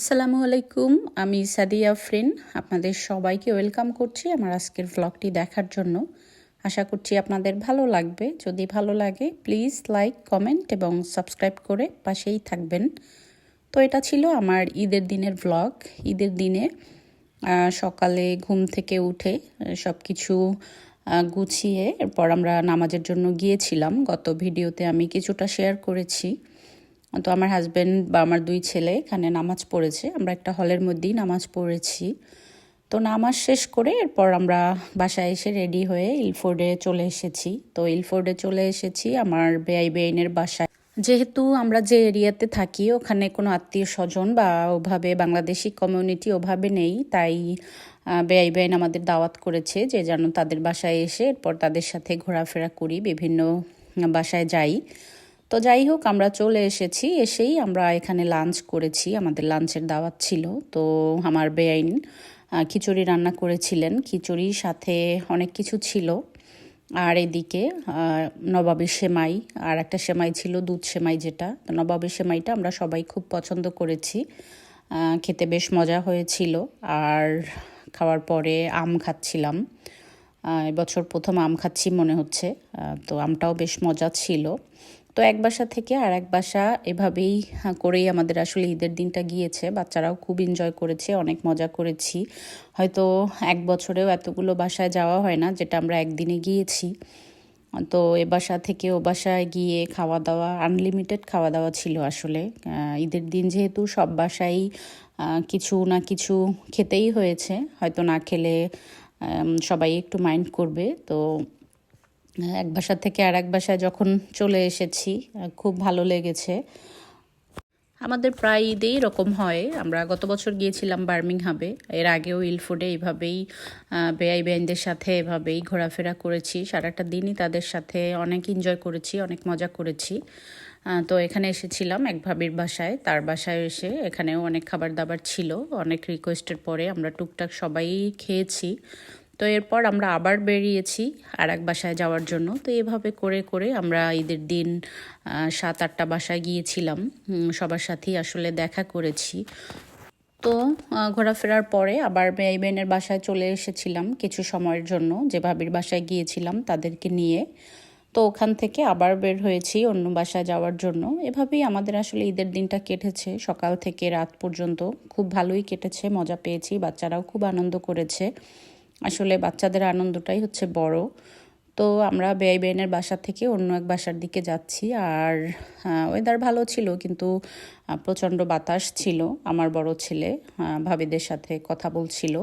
আসসালামু আলাইকুম, আমি সাদিয়া ফ্রিন আপনাদের সবাইকে ওয়েলকাম করছি আমার আজকের ভ্লগটি দেখার জন্য। আশা করছি আপনাদের ভালো লাগবে। যদি ভালো লাগে প্লিজ লাইক কমেন্ট এবং সাবস্ক্রাইব করে পাশেই থাকবেন। তো এটা ছিল আমার ঈদের দিনের ভ্লগ ঈদের দিনে সকালে ঘুম থেকে উঠে সব কিছু গুছিয়ে এরপর আমরা নামাজের জন্য গিয়েছিলাম। গত ভিডিওতে আমি কিছুটা শেয়ার করেছি। তো আমার হাজব্যান্ড বা আমার দুই ছেলে এখানে নামাজ পড়েছে। আমরা একটা হলের মধ্যেই নামাজ পড়েছি। তো নামাজ শেষ করে এরপর আমরা বাসায় এসে রেডি হয়ে ইলফোর্ডে চলে এসেছি। তো ইলফোর্ডে চলে এসেছি আমার বেআই বেআইনের বাসায়। যেহেতু আমরা যে এরিয়াতে থাকি, ওখানে কোনো আত্মীয় স্বজন বা ওভাবে বাংলাদেশি কমিউনিটি ওভাবে নেই, তাই বেআই বেআইন আমাদের দাওয়াত করেছে যে যেন তাদের বাসায় এসে এরপর তাদের সাথে ঘোরাফেরা করি, বিভিন্ন বাসায় যাই। তো যাই হোক, আমরা চলে এসেছি, এসেই আমরা এখানে লাঞ্চ করেছি, আমাদের লাঞ্চের দাওয়াত ছিল। তো আমার বেআইন খিচুড়ি রান্না করেছিলেন। খিচুড়ির সাথে অনেক কিছু ছিল। আর এদিকে নবাবী সেমাই, আর একটা সেমাই ছিল, দুধ সেমাই যেটা। নবাবী সেমাইটা আমরা সবাই খুব পছন্দ করেছি। খেতে বেশ মজা হয়েছিল। আর খাওয়ার পরে আম খাচ্ছিলাম। এবছর প্রথম আম খাচ্ছি মনে হচ্ছে। তো আমটাও বেশ মজা ছিল। তো এক বাসা থেকে আর এক বাসা এভাবেই করেই আমাদের আসলে ঈদের দিনটা গিয়েছে। বাচ্চারাও খুব এনজয় করেছে, অনেক মজা করেছি। হয়তো এক বছরেও এতগুলো বাসায় যাওয়া হয় না, যেটা আমরা একদিনে গিয়েছি। তো এ বাসা থেকে ও বাসায় গিয়ে খাওয়া দাওয়া আনলিমিটেড খাওয়া দাওয়া ছিল আসলে। ঈদের দিন যেহেতু সব বাসায় কিছু না কিছু খেতেই হয়েছে। হয়তো না খেলে সবাই একটু মাইন্ড করবে। তো এক বাসা থেকে আর এক বাসায় যখন চলে এসেছি, খুব ভালো লেগেছে। আমাদের প্রায় ঈদেই এরকম হয়। আমরা গত বছর গিয়েছিলাম বার্মিংহামে। এর আগেও ইলফুডে এইভাবেই বেআই বেআইনদের সাথে এভাবেই ঘোরাফেরা করেছি। সারাটা দিনই তাদের সাথে অনেক এনজয় করেছি, অনেক মজা করেছি। তো এখানে এসেছিলাম এক ভাবির বাসায়। তার বাসায় এসে এখানেও অনেক খাবার দাবার ছিল। অনেক রিকোয়েস্টের পরে আমরা টুকটাক সবাই খেয়েছি। তো এরপর আমরা আবার বেরিয়েছি আর এক বাসায় যাওয়ার জন্য। তো এভাবে করে করে আমরা ঈদের দিন সাত, আটটা বাসায় গিয়েছিলাম। সবার সাথেই আসলে দেখা করেছি। তো ঘোরাফেরার পরে আবার বেআইবেনের বাসায় চলে এসেছিলাম কিছু সময়ের জন্য, যে ভাবির বাসায় গিয়েছিলাম তাদেরকে নিয়ে। তো ওখান থেকে আবার বের হয়েছি অন্য বাসায় যাওয়ার জন্য। এভাবেই আমাদের আসলে ঈদের দিনটা কেটেছে। সকাল থেকে রাত পর্যন্ত খুব ভালোই কেটেছে, মজা পেয়েছি, বাচ্চারাও খুব আনন্দ করেছে। আসলে বাচ্চাদের আনন্দটাই হচ্ছে বড়। তো আমরা বেআই বেনের বাসা থেকে অন্য এক বাসার দিকে যাচ্ছি আর ওয়েদার ভালো ছিল কিন্তু প্রচণ্ড বাতাস ছিল। আমার বড় ছেলে ভাবিদের সাথে কথা বলছিল।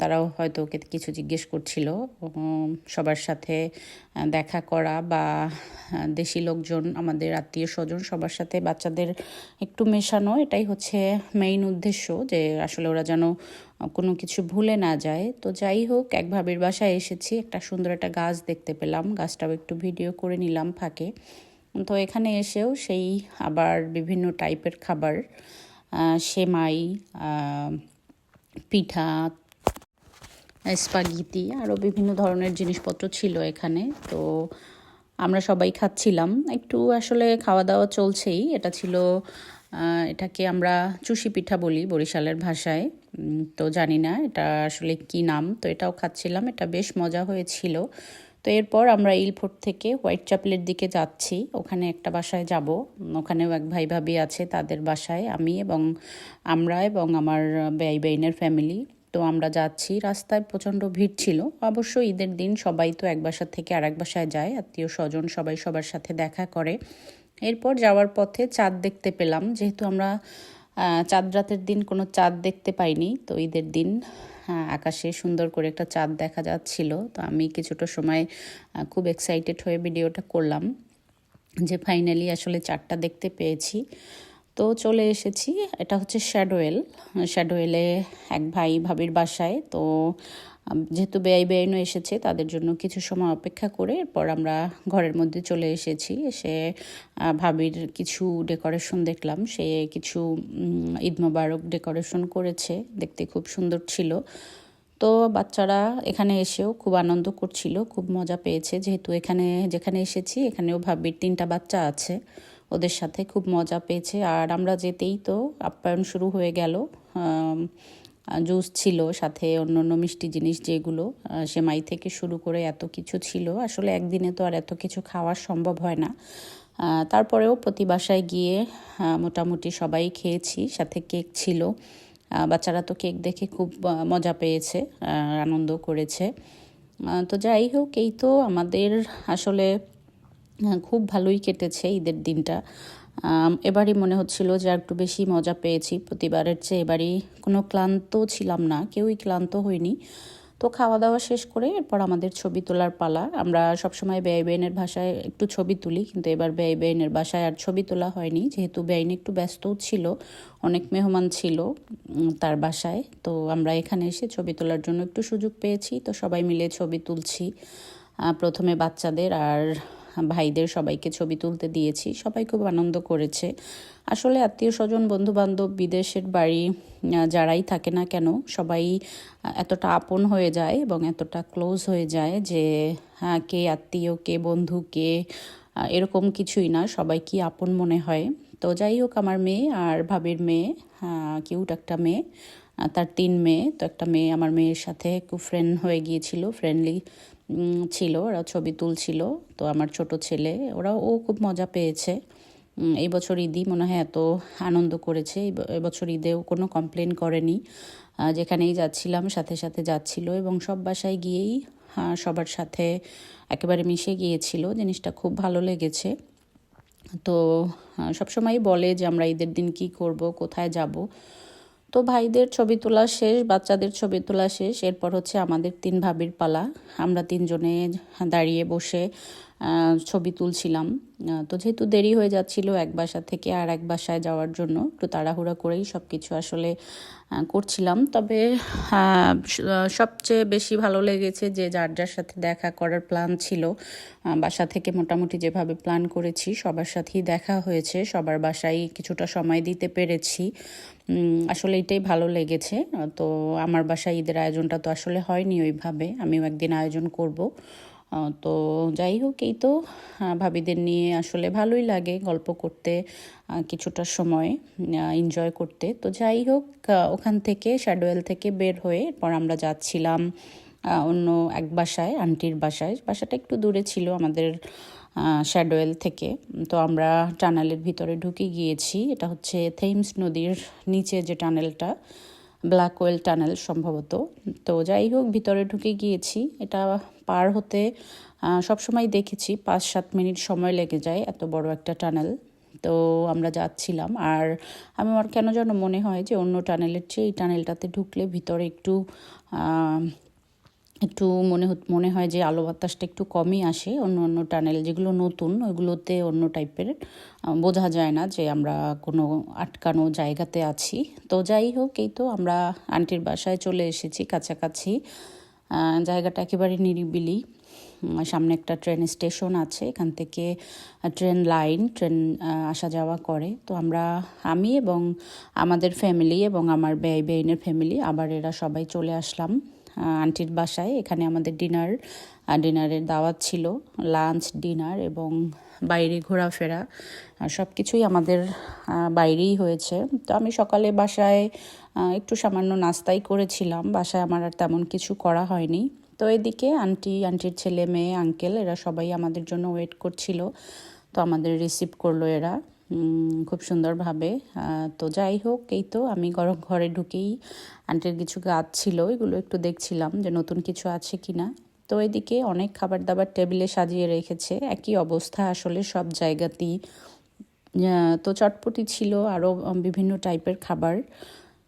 তারাও হয়তো ওকে কিছু জিজ্ঞেস করছিল সবার সাথে দেখা করা বা দেশি লোকজন, আমাদের আত্মীয় স্বজন সবার সাথে বাচ্চাদের একটু মেশানো, এটাই হচ্ছে মেইন উদ্দেশ্য যে আসলে ওরা যেন কোনো কিছু ভুলে না যায়। তো যাই হোক, এক ভাবির বাসায় এসেছি, একটা সুন্দর একটা গাছ দেখতে পেলাম, গাছটাও একটু ভিডিও করে নিলাম ফাঁকে। তো এখানে এসেও সেই আবার বিভিন্ন টাইপের খাবার সেমাই পিঠা স্পাগিতি আরও বিভিন্ন ধরনের জিনিসপত্র ছিল এখানে। তো আমরা সবাই খাচ্ছিলাম। একটু আসলে খাওয়া দাওয়া চলছেই। এটা ছিল এটাকে আমরা চুষি পিঠা বলি বরিশালের ভাষায়। তো জানি না এটা আসলে কি নাম। তো এটাও খাচ্ছিলাম। এটা বেশ মজা হয়েছিল। তো এরপর আমরা ইলফোর্ট থেকে হোয়াইট চ্যাপেলের দিকে যাচ্ছি। ওখানে একটা বাসায় যাব। ওখানেও এক ভাই ভাবি আছে তাদের বাসায়। আমি এবং আমরা এবং আমার ব্যয় বেইনের ফ্যামিলি তো আমরা যাচ্ছি। রাস্তায় প্রচণ্ড ভিড় ছিল। অবশ্য ঈদের দিন সবাই তো এক বাসার থেকে আর এক বাসায় যায়। আত্মীয় স্বজন সবাই সবার সাথে দেখা করে। এরপর যাওয়ার পথে চাঁদ দেখতে পেলাম। যেহেতু আমরা চাঁদ রাতের দিন কোনো চাঁদ দেখতে পাইনি, তো ঈদের দিন আকাশে সুন্দর করে একটা চাঁদ দেখা যাচ্ছিল। তো আমি কিছুটা সময় খুব এক্সাইটেড হয়ে ভিডিওটা করলাম যে ফাইনালি আসলে চাঁদটা দেখতে পেয়েছি। তো চলে এসেছি। এটা হচ্ছে শ্যাডোয়েল শ্যাডোয়েলে এক ভাই ভাবির বাসায়। তো যেহেতু বেআই বেআইনও এসেছে, তাদের জন্য কিছু সময় অপেক্ষা করে এরপর আমরা ঘরের মধ্যে চলে এসেছি। এসে ভাবির কিছু ডেকোরেশন দেখলাম। সে কিছু ঈদ মোবারক ডেকোরেশন করেছে। দেখতে খুব সুন্দর ছিল। তো বাচ্চারা এখানে এসেও খুব আনন্দ করছিল, খুব মজা পেয়েছে। যেহেতু এখানে, যেখানে এসেছি, এখানেও ভাবির তিনটা বাচ্চা আছে। ওদের সাথে খুব মজা পেয়েছে। আর আমরা যেতেই তো আপ্যায়ন শুরু হয়ে গেল। জুস ছিল, সাথে অন্য অন্য মিষ্টি জিনিস যেগুলো সেমাই থেকে শুরু করে এত কিছু ছিল। আসলে একদিনে তো আর এত কিছু খাওয়া সম্ভব হয় না। তারপরেও প্রতি বাসায় গিয়ে মোটামুটি সবাই খেয়েছি, সাথে কেক ছিল। বাচ্চারা তো কেক দেখে খুব মজা পেয়েছে আনন্দ করেছে। তো যাই হোক, এই তো আমাদের আসলে খুব ভালোই কেটেছে ঈদের দিনটা। এবারই মনে হচ্ছিল যে একটু বেশি মজা পেয়েছি। প্রতিবারের চেয়ে এবারই কোনো ক্লান্ত ছিলাম না, কেউই ক্লান্ত হয়নি। তো খাওয়া দাওয়া শেষ করে এরপর আমাদের ছবি তোলার পালা। আমরা সবসময় ব্যয় বেইনের ভাষায় একটু ছবি তুলি, কিন্তু এবার ব্যয় বেইনের বাসায় আর ছবি তোলা হয়নি। যেহেতু বেইন একটু ব্যস্তও ছিল, অনেক মেহমান ছিল তার বাসায়। তো আমরা এখানে এসে ছবি তোলার জন্য একটু সুযোগ পেয়েছি। তো সবাই মিলে ছবি তুলছি প্রথমে বাচ্চাদের আর ভাইদের সবাইকে ছবি তুলতে দিয়েছি। সবাই খুব আনন্দ করেছে। আসলে আত্মীয় স্বজন বন্ধু বান্ধব বিদেশের বাড়ি যারাই থাকে না কেন, সবাই এতটা আপন হয়ে যায় এবং এতটা ক্লোজ হয়ে যায় যে হ্যাঁ কে আত্মীয়, কে বন্ধু, কে এরকম কিছুই না, সবাই কি আপন মনে হয়। তো যাই হোক, আমার মেয়ে আর ভাবির মেয়ে কিউট একটা মেয়ে তার তিন মেয়ে। তো একটা মেয়ে আমার মেয়ের সাথে খুব ফ্রেন্ড হয়ে গিয়েছিল ফ্রেন্ডলি ছিল ওরা ছবি তুলছিল। তো আমার ছোট ছেলে ওরা ও খুব মজা পেয়েছে। এই বছর ঈদই মনে হয় এত আনন্দ করেছে। এবছর ঈদেও কোনো কমপ্লেন করেনি। যেখানেই যাচ্ছিলাম, সাথে সাথে যাচ্ছিল এবং সব বাসায় গিয়েই সবার সাথে একেবারে মিশে গিয়েছিল। জিনিসটা খুব ভালো লেগেছে। তো সবসময়ই বলে যে আমরা ঈদের দিন কি করব, কোথায় যাব। তো ভাইদের ছবি তোলা শেষ, বাচ্চাদের ছবি তোলা শেষ। এরপর হচ্ছে আমাদের তিন ভাবির পালা। আমরা তিনজনে দাঁড়িয়ে বসে ছবি তুলছিলাম। তো যেহেতু দেরি হয়ে যাচ্ছিল এক বাসা থেকে আর এক বাসায় যাওয়ার জন্য, একটু তাড়াহুড়া করেই সব কিছু আসলে করছিলাম। তবে সবচেয়ে বেশি ভালো লেগেছে যে যার যার সাথে দেখা করার প্ল্যান ছিল বাসা থেকে মোটামুটি যেভাবে প্ল্যান করেছি, সবার সাথেই দেখা হয়েছে, সবার বাসায় কিছুটা সময় দিতে পেরেছি। আসলে এটাই ভালো লেগেছে। তো আমার বাসায় ঈদের আয়োজনটা তো আসলে হয়নি ওইভাবে, আমিও একদিন আয়োজন করব। তো যাই হোক, এই তো ভাবিদের নিয়ে আসলে ভালোই লাগে গল্প করতে কিছুটা সময় এনজয় করতে। তো যাই হোক ওখান থেকে শ্যাডোয়েল থেকে বের হয়ে এরপর আমরা যাচ্ছিলাম অন্য এক বাসায়, আন্টির বাসায়। বাসাটা একটু দূরে ছিল আমাদের শ্যাডোয়েল থেকে। তো আমরা টানেলের ভিতরে ঢুকে গিয়েছি। এটা হচ্ছে থেইমস নদীর নিচে যে টানেলটা ব্ল্যাক ওয়েল টানেল সম্ভবত। তো যাই হোক, ভিতরে ঢুকে গিয়েছি। এটা পার হতে সবসময় দেখেছি পাঁচ সাত মিনিট সময় লেগে যায় এত বড় একটা টানেল তো আমরা যাচ্ছিলাম, আর আমি, আমার কেন যেন মনে হয় যে অন্য টানেলের চেয়ে এই টানেলটাতে ঢুকলে ভিতরে একটু একটু মনে মনে হয় যে আলো বাতাসটা একটু কমই আসে অন্য অন্য টানেল, যেগুলো নতুন, ওইগুলোতে অন্য টাইপের বোঝা যায় না যে আমরা কোনো আটকানো জায়গাতে আছি। তো যাই হোক, এই তো আমরা আন্টির বাসায় চলে এসেছি কাছাকাছি। জায়গাটা একেবারে নিরিবিলি। সামনে একটা ট্রেন স্টেশন আছে, এখান থেকে ট্রেন লাইন, ট্রেন আসা যাওয়া করে। তো আমরা, আমি এবং আমাদের ফ্যামিলি এবং আমার ব্যয় বেইনের ফ্যামিলি আবার এরা সবাই চলে আসলাম। আন্টির বাসায়। এখানে আমাদের ডিনার ডিনারের দাওয়াত ছিল লাঞ্চ ডিনার এবং বাইরে ঘোরাফেরা সব কিছুই আমাদের বাইরেই হয়েছে। তো আমি সকালে বাসায় একটু সামান্য নাস্তাই করেছিলাম। বাসায় আমার আর তেমন কিছু করা হয়নি। তো এদিকে আন্টি, আন্টির ছেলে, মেয়ে আঙ্কেল এরা সবাই আমাদের জন্য ওয়েট করছিল। তো আমাদের রিসিভ করল এরা। খুব সুন্দরভাবে। তো যাই হোক, এই তো আমি গরম ঘরে ঢুকেই আন্টির কিছু গাছ ছিল, এগুলো একটু দেখছিলাম যে নতুন কিছু আছে কিনা। তো এদিকে অনেক খাবার দাবার টেবিলে সাজিয়ে রেখেছে, একই অবস্থা আসলে সব জায়গাতেই। তো চটপটি ছিল আরও বিভিন্ন টাইপের খাবার।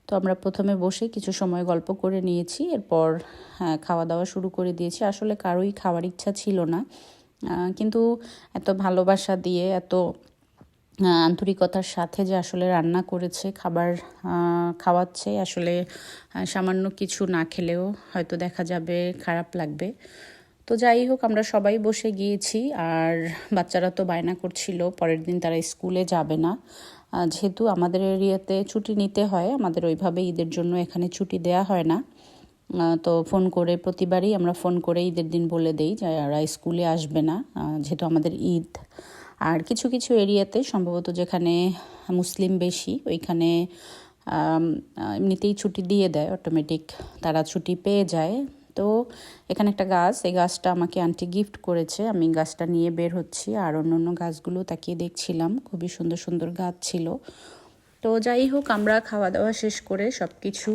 তো আমরা প্রথমে বসে কিছু সময় গল্প করে নিয়েছি, এরপর খাওয়া দাওয়া শুরু করে দিয়েছি। আসলে কারোই খাওয়ার ইচ্ছা ছিল না। কিন্তু এত ভালোবাসা দিয়ে, এত আন্তরিকতার সাথে যে আসলে রান্না করেছে, খাবার খাওয়াচ্ছে, আসলে সামান্য কিছু না খেলেও হয়তো দেখা যাবে খারাপ লাগবে। তো যাই হোক, আমরা সবাই বসে গিয়েছি, আর বাচ্চারা তো বায়না করছিল, পরের দিন তারা স্কুলে যাবে না। যেহেতু আমাদের এরিয়াতে ছুটি নিতে হয়, আমাদের ওইভাবে ঈদের জন্য এখানে ছুটি দেয়া হয় না। তো ফোন করে প্রতিবারই আমরা ফোন করে ঈদের দিন বলে দেই যে ওরা স্কুলে আসবে না যেহেতু আমাদের ঈদ। আর কিছু কিছু এরিয়াতে সম্ভবত যেখানে মুসলিম বেশি, ওইখানে এমনিতেই ছুটি দিয়ে দেয় অটোমেটিক তারা ছুটি পেয়ে যায়। তো এখানে একটা গাছ, এই গাছটা আমাকে আন্টি গিফট করেছে, আমি গাছটা নিয়ে বের হচ্ছি, আর অন্য অন্য গাছগুলো তাকিয়ে দেখছিলাম, খুবই সুন্দর সুন্দর গাছ ছিল। তো যাই হোক, আমরা খাওয়া দাওয়া শেষ করে সব কিছু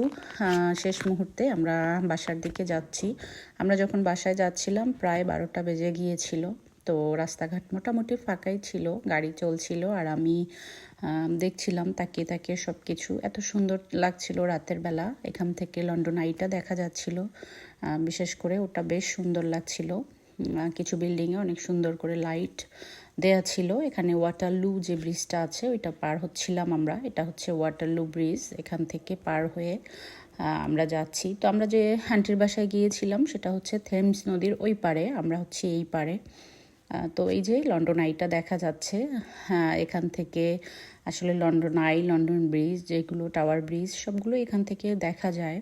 শেষ মুহূর্তে আমরা বাসার দিকে যাচ্ছি। আমরা যখন বাসায় যাচ্ছিলাম, প্রায় বারোটা বেজে গিয়েছিল। তো রাস্তাঘাট মোটামুটি ফাঁকাই ছিল, গাড়ি চলছিল আর আমি দেখছিলাম তাকিয়ে তাকিয়ে সব কিছু এত সুন্দর লাগছিল রাতের বেলা। এখান থেকে লন্ডন আইটা দেখা যাচ্ছিল। বিশেষ করে ওটা বেশ সুন্দর লাগছিল। কিছু বিল্ডিংয়ে অনেক সুন্দর করে লাইট দেয়া ছিল। এখানে ওয়াটারলু যে ব্রিজটা আছে, ওইটা পার হচ্ছিলাম আমরা। এটা হচ্ছে ওয়াটারলু ব্রিজ। এখান থেকে পার হয়ে আমরা যাচ্ছি। তো আমরা যে আন্টির বাসায় গিয়েছিলাম, সেটা হচ্ছে থেমস নদীর ওই পারে। আমরা হচ্ছে এই পারে। তো এই যে লন্ডন আইটা দেখা যাচ্ছে হ্যাঁ এখান থেকে আসলে লন্ডন আই, লন্ডন ব্রিজ, যেগুলো টাওয়ার ব্রিজ, সবগুলো এখান থেকে দেখা যায়।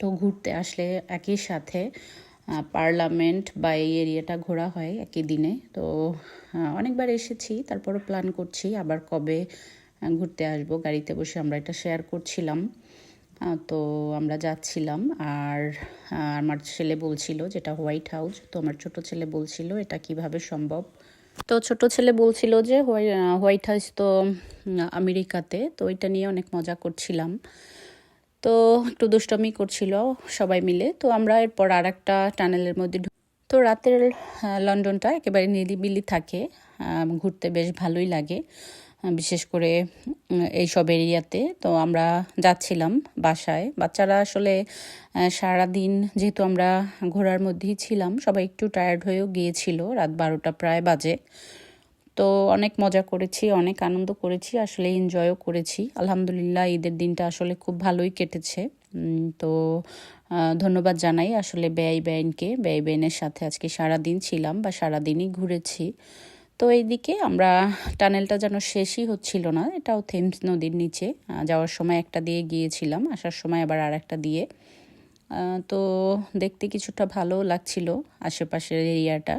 তো ঘুরতে আসলে একই সাথে পার্লামেন্ট বা এই এরিয়াটা ঘোরা হয় একই দিনে। তো অনেকবার এসেছি, তারপরও প্ল্যান করছি আবার কবে ঘুরতে আসব। গাড়িতে বসে আমরা এটা শেয়ার করছিলাম। তো আমরা যাচ্ছিলাম আর আমার ছেলে বলছিল যেটা হোয়াইট হাউস, তো আমার ছোট ছেলে বলছিল এটা কীভাবে সম্ভব? তো ছোট ছেলে বলছিল যে হোয়াই- হোয়াইট হাউস তো আমেরিকাতে, তো এটা নিয়ে অনেক মজা করছিলাম। তো একটু দুষ্টমি করছিল সবাই মিলে, তো আমরা এরপর আর একটা টানেলের মধ্যে তো রাতের লন্ডনটা একেবারে নিরিবিলি থাকে ঘুরতে বেশ ভালোই লাগে। বিশেষ করে উম, এইসব এরিয়াতে। তো আমরা যাচ্ছিলাম বাসায়। বাচ্চারা আসলে আহ, সারাদিন যেহেতু আমরা ঘোরার মধ্যেই ছিলাম সবাই একটু টায়ার্ড হয়েও গিয়েছিল। রাত বারোটা প্রায় বাজে। তো অনেক মজা করেছি অনেক আনন্দ করেছি আসলে এনজয়ও করেছি। আলহামদুলিল্লাহ ঈদের দিনটা আসলে খুব ভালোই কেটেছে। তো ধন্যবাদ জানাই আসলে ব্যয় বেআইনকে ব্যয় বেআইনের সাথে আজকে সারা দিন ছিলাম বা সারা দিনই ঘুরেছি। তো এইদিকে আমরা টানেলটা যেন শেষই হচ্ছিল না, এটাও থেমস নদীর নিচে। যাওয়ার সময় একটা দিয়ে গিয়েছিলাম, আসার সময় আবার আর একটা দিয়ে তো দেখতে কিছুটা ভালো লাগছিল আশেপাশের এরিয়াটা।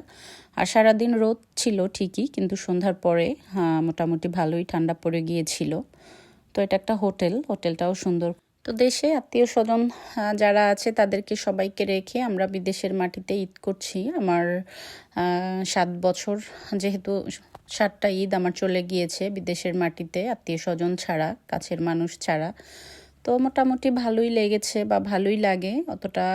আর সারাদিন রোদ ছিল ঠিকই, কিন্তু সন্ধ্যার পরে মোটামুটি ভালোই ঠান্ডা পড়ে গিয়েছিল। তো এটা একটা হোটেল, হোটেলটাও সুন্দর তো দেশে আত্মীয় স্বজন যারা আছে তাদেরকে সবাইকে রেখে আমরা বিদেশের মাটিতে ঈদ করছি। আমার সাত বছর যেহেতু সাতটা ঈদ আমার চলে গিয়েছে বিদেশের মাটিতে আত্মীয় স্বজন ছাড়া, কাছের মানুষ ছাড়া। তো মোটামুটি ভালোই লেগেছে বা ভালোই লাগে। অতটা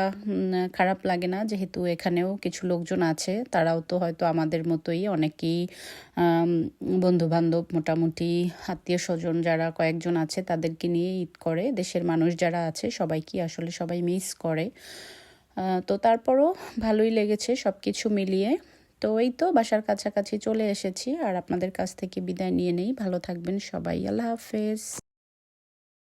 খারাপ লাগে না যেহেতু এখানেও কিছু লোকজন আছে। তারাও তো হয়তো আমাদের মতোই অনেকেই বন্ধু বান্ধব মোটামুটি আত্মীয় স্বজন যারা কয়েকজন আছে তাদেরকে নিয়ে ঈদ করে। দেশের মানুষ যারা আছে সবাইকে আসলে সবাই মিস করে। তো তারপরও ভালোই লেগেছে সব কিছু মিলিয়ে। তো এই তো বাসার কাছাকাছি চলে এসেছি। আর আপনাদের কাছ থেকে বিদায় নিয়ে নেই। ভালো থাকবেন সবাই। আল্লাহ হাফেজ।